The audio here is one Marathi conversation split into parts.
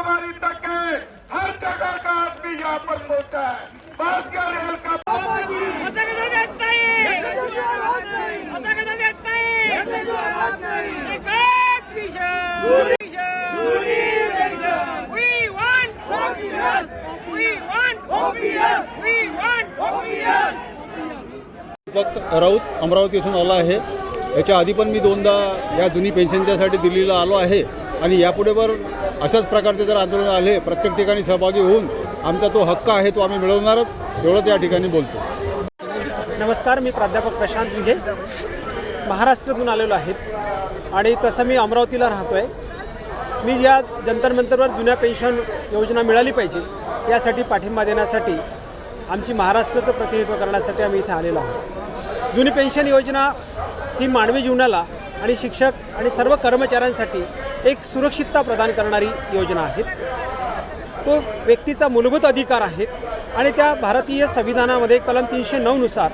तुम्हारी तक के हर जगह का आदमी यहाँ पर पहुंचा है। भारतीय रेल का दीपक राऊत अमरावती येथून आला आहे. याच्या आधी पण मी दोनदा या जुनी पेन्शनच्यासाठी दिल्लीला आलो आहे. आणि यापुढे वर अशाच प्रकारचे जर आंदोलन आले प्रत्येक ठिकाणी सहभागी होऊन आमचा तो हक्क आहे तो आम्ही मिळवणारच एवढंच या ठिकाणी बोलतो. नमस्कार मी प्राध्यापक प्रशांत विघे महाराष्ट्रातून आलेलो आहेत आणि तसं मी अमरावतीला राहतो आहे मी या जंतर मंतरवर जुन्या पेन्शन योजना मिळाली पाहिजे यासाठी पाठिंबा देण्यासाठी आमची महाराष्ट्राचं प्रतिनिधित्व करण्यासाठी आम्ही इथे आलेलो आहोत. जुनी पेन्शन योजना ही मानवी जीवनाला आणि शिक्षक आणि सर्व कर्मचाऱ्यांसाठी एक सुरक्षितता प्रदान करणारी योजना आहे तो व्यक्तीचा मूलभूत अधिकार आहेत आणि त्या भारतीय संविधानामध्ये कलम तीनशे नऊनुसार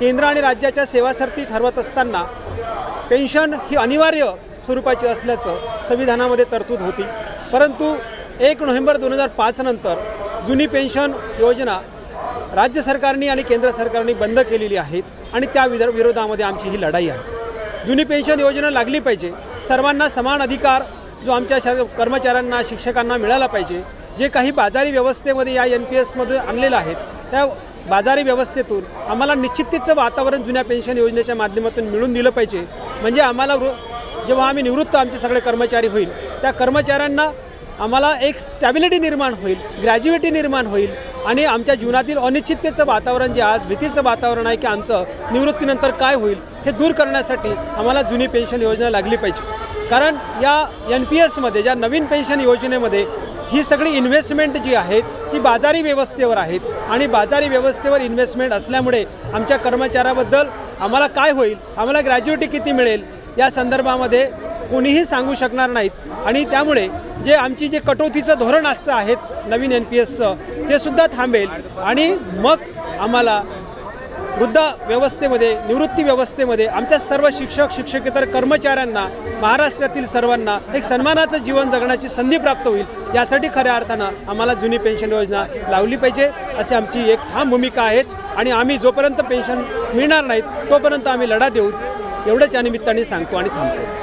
केंद्र आणि राज्याच्या सेवासर्ती ठरवत असताना पेन्शन ही अनिवार्य स्वरूपाची असल्याचं संविधानामध्ये तरतूद होती. परंतु एक नोव्हेंबर दोन हजार पाच नंतर जुनी पेन्शन योजना राज्य सरकारने आणि केंद्र सरकारने बंद केलेली आहेत आणि त्या विरोधामध्ये आमची ही लढाई आहे. जुनी पेन्शन योजना लागली पाहिजे सर्वांना समान अधिकार जो आमच्या शर कर्मचाऱ्यांना शिक्षकांना मिळाला पाहिजे. जे काही बाजारी व्यवस्थेमध्ये या एन पी एसमध्ये आणलेलं आहेत त्या बाजारी व्यवस्थेतून आम्हाला निश्चितीचं वातावरण जुन्या पेन्शन योजनेच्या माध्यमातून मिळून दिलं पाहिजे. म्हणजे आम्हाला जेव्हा आम्ही निवृत्त आमचे सगळे कर्मचारी होईल त्या कर्मचाऱ्यांना आम्हाला एक स्टॅबिलिटी निर्माण होईल ग्रॅज्युएटी निर्माण होईल आणि आमच्या जीवनातील अनिश्चिततेचं वातावरण जे आज भीतीचं वातावरण आहे की आमचं निवृत्तीनंतर काय होईल हे दूर करण्यासाठी आम्हाला जुनी पेन्शन योजना लागली पाहिजे. कारण या एन पी एसमध्ये ज्या नवीन पेन्शन योजनेमध्ये ही सगळी इन्व्हेस्टमेंट जी आहेत ती बाजारी व्यवस्थेवर आहेत आणि बाजारी व्यवस्थेवर इन्व्हेस्टमेंट असल्यामुळे आमच्या कर्मचाऱ्याबद्दल आम्हाला काय होईल आम्हाला ग्रॅज्युएटी किती मिळेल या संदर्भामध्ये कोणीही सांगू शकणार नाहीत. आणि त्यामुळे जे आमची जे कटोतीचं धोरण आजचं आहेत नवीन एन पी एसचं ते सुद्धा थांबेल. आणि मग आम्हाला वृद्ध व्यवस्थेमध्ये निवृत्ती व्यवस्थेमध्ये आमच्या सर्व शिक्षक शिक्षकेतर कर्मचाऱ्यांना महाराष्ट्रातील सर्वांना एक सन्मानाचं जीवन जगण्याची संधी प्राप्त होईल. यासाठी खऱ्या अर्थानं आम्हाला जुनी पेन्शन योजना लावली पाहिजे अशी आमची एक ठाम भूमिका आहेत आणि आम्ही जोपर्यंत पेन्शन मिळणार नाहीत तोपर्यंत आम्ही लढा देऊ. एवढंच या निमित्ताने सांगतो आणि थांबतो.